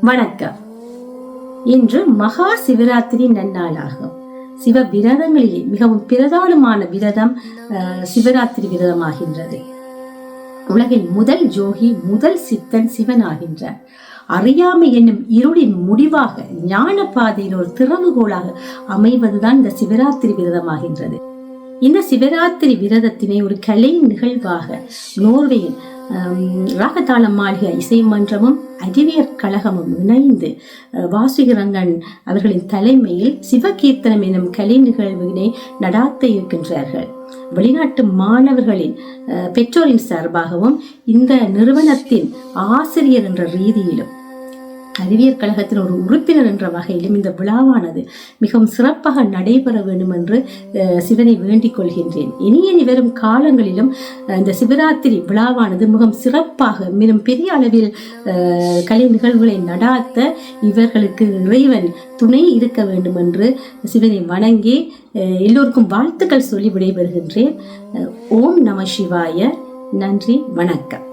வணக்கம். இன்று மகா சிவராத்திரி நன்னாளாகும். சிவ விரதங்களிலே மிகவும் பிரதானமான விரதம் அஹ், சிவராத்திரி விரதமாகின்றது. உலகின் முதல் ஜோகி முதல் சித்தன் சிவனாகின்றார். அறியாமை என்னும் இருளின் முடிவாக ஞான பாதையில் ஒரு திறவுகோலாக அமைவதுதான் இந்த சிவராத்திரி விரதமாகின்றது. இந்த சிவராத்திரி விரதத்தினை ஒரு கலை நிகழ்வாக நோர்வேயின் ராகதாளம் மாளிகை இசை மன்றமும் அறிவியற் கழகமும் இணைந்து அஹ், வாசுகிரங்கன் அவர்களின் தலைமையில் சிவகீர்த்தனம் எனும் கலை நிகழ்வினை நடாத்த இருக்கின்றார்கள். வெளிநாட்டு மாணவர்களின் பெற்றோரின் சார்பாகவும் இந்த நிறுவனத்தின் ஆசிரியர் என்ற ரீதியிலும் அறிவியல் கழகத்தின் ஒரு உறுப்பினர் என்ற வகையிலும் இந்த விழாவானது மிகவும் சிறப்பாக நடைபெற வேண்டும் என்று சிவனை வேண்டிக் கொள்கின்றேன். இனிய வரும் காலங்களிலும் இந்த சிவராத்திரி விழாவானது மிகவும் சிறப்பாக மிகவும் பெரிய அளவில் கலை நிகழ்வுகளை நடாத்த இவர்களுக்கு இறைவன் துணை இருக்க வேண்டும் என்று சிவனை வணங்கி எல்லோருக்கும் வாழ்த்துக்கள் சொல்லி விடைபெறுகின்றேன். ஓம் நம சிவாய. நன்றி வணக்கம்.